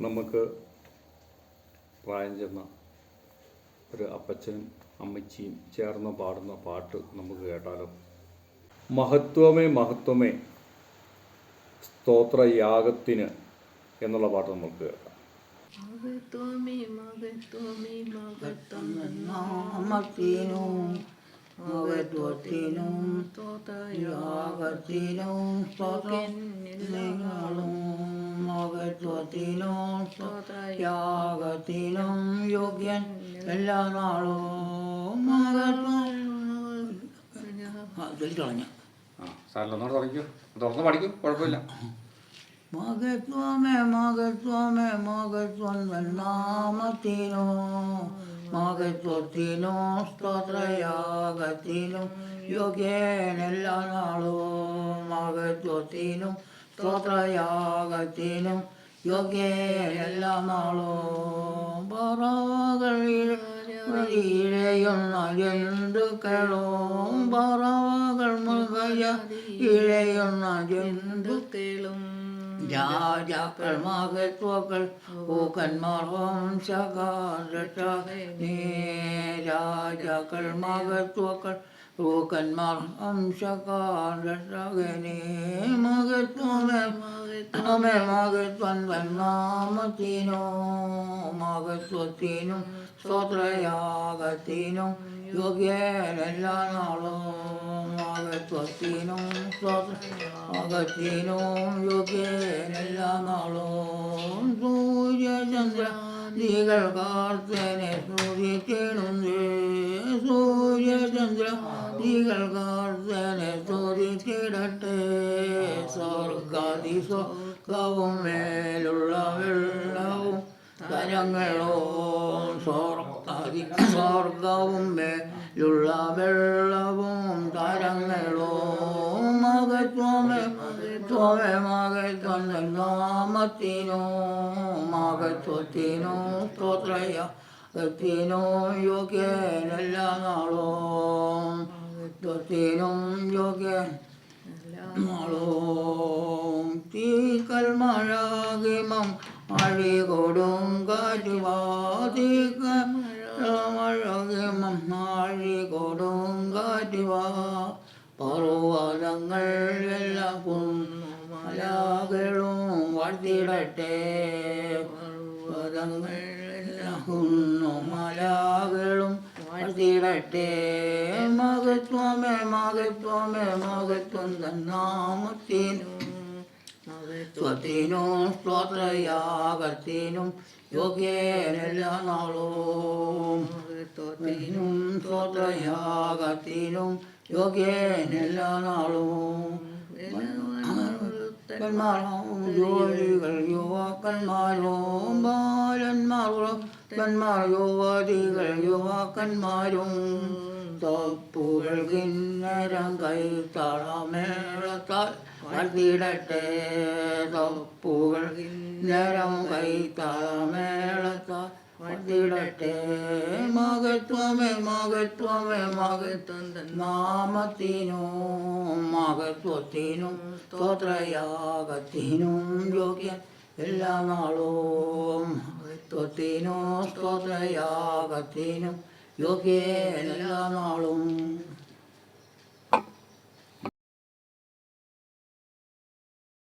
നമുക്ക് പ്രായം ചെന്ന ഒരു അപ്പച്ചനും അമ്മച്ചിയും ചേർന്ന് പാടുന്ന പാട്ട് നമുക്ക് കേട്ടാലോ? മഹത്വമേ മഹത്വമേ സ്തോത്രയാഗത്തിന് എന്നുള്ള പാട്ട് നമുക്ക് കേൾക്കാം. മഹത്വമേ മഹത്വമേ മഹത്വം നാമത്തിനും മഹത്വത്തിനും യാഗത്തിനും സ്തോത്രങ്ങളും മഹത്വത്തിനും യാഗത്തിനും യോഗ്യൻ എല്ലാ നാളും കളഞ്ഞു തുടങ്ങിക്കോ. തുറന്ന് പഠിക്കും കുഴപ്പമില്ല. മകത്വമേ മകത്വമേ മകത്വം നാമത്തിനോ മകത്വത്തിനോ സ്തോത്രയാഗത്തിനും യോഗ്യനെല്ലാ നാളും മഹത്വത്തിനും സ്തോത്രയാഗത്തിനും യോഗ്യനെല്ലാ നാളും പറവകളിൽ ഇഴയുന്ന ജന്തുക്കളും പറവകൾ മൃഗയ ഇഴയുന്ന ജന്തു കേളും രാജാക്കൾ മഹത്വക്കൾ പൂക്കന്മാർ വംശകാരേ രാജാക്കൾ മഹത്വക്കൾ പൂക്കന്മാർ വംശകാരേ മഹത്വമേ മഹത്വമേ മഹത്വം നാമത്തിനോ മഹത്വത്തിനും സ്തോത്രയാഗത്തിനും യോഗ്യരെല്ലാ നാളും മഹത്വത്തിനും സ്തോത്രയാഗത്തിനും യോഗ്യരെല്ലാ നാളും സൂര്യചന്ദ്ര ദികൾ കാർത്തനെ സ്തുതിച്ചിടുന്നു സൂര്യചന്ദ്ര ദികൾ കാർത്തനെ സ്തുതിച്ചിടട്ടെ സ്വർഗാദി സ്വർഗവും മേലുള്ള വെള്ളവും തരങ്ങളോ സ്വർഗാതി സ്വർഗവും മേലുള്ള വെള്ളവും തരങ്ങളോ മകത്വമേ മകത്വമേ മകത്വം നാമത്തിനോ മകത്വത്തിനോ സ്തോത്രയത്തിനോ യോഗ്യനെല്ലാ നാളോം മകത്വത്തിനും യോഗ്യൻ നാളോം തീക്കൽ മഴകിമം മഴി കൊടും കാറ്റുവാതിക്ക മഴകിമം മഴി കൊടും കാറ്റുവാ. പർവതങ്ങൾ എല്ലാം കുന്നമലകളും വാഴ്ത്തിടട്ടെ പർവതങ്ങൾ കുന്നുമലകളും വാഴ്ത്തിടട്ടെ മകത്വമേ മകത്വമേ മകത്വം തന്നാമത്തിനും. സ്വത്തിനും സ്തോത്രയാഗത്തിനും യോഗ്യനെല്ലാ നാളും. മകത്വത്തിനും സ്തോത്രയാഗത്തിനും യോഗ്യനെല്ലാ നാളും. ജോലികൾ യുവാക്കന്മാരും ബാലന്മാരും കന്മാർ യുവതികൾ യുവാക്കന്മാരും തപ്പുകൾ കിന്നരം കൈ തളമേളത്താൽ വർദ്ധിടട്ടെ തപ്പുകൾ കിന്നരം കൈ തളമേളത്താൽ വർദ്ധിടട്ടെ മകത്വമേ മകത്വമേ മകത്വം നാമത്തിനും മകത്വത്തിനും സ്തോത്രയാഗത്തിനും യോഗ്യ എല്ലാ നാളും മഹത്വത്തിനും സ്തോത്രയാഗത്തിനും യോഗ്യ എല്ലാ നാളും.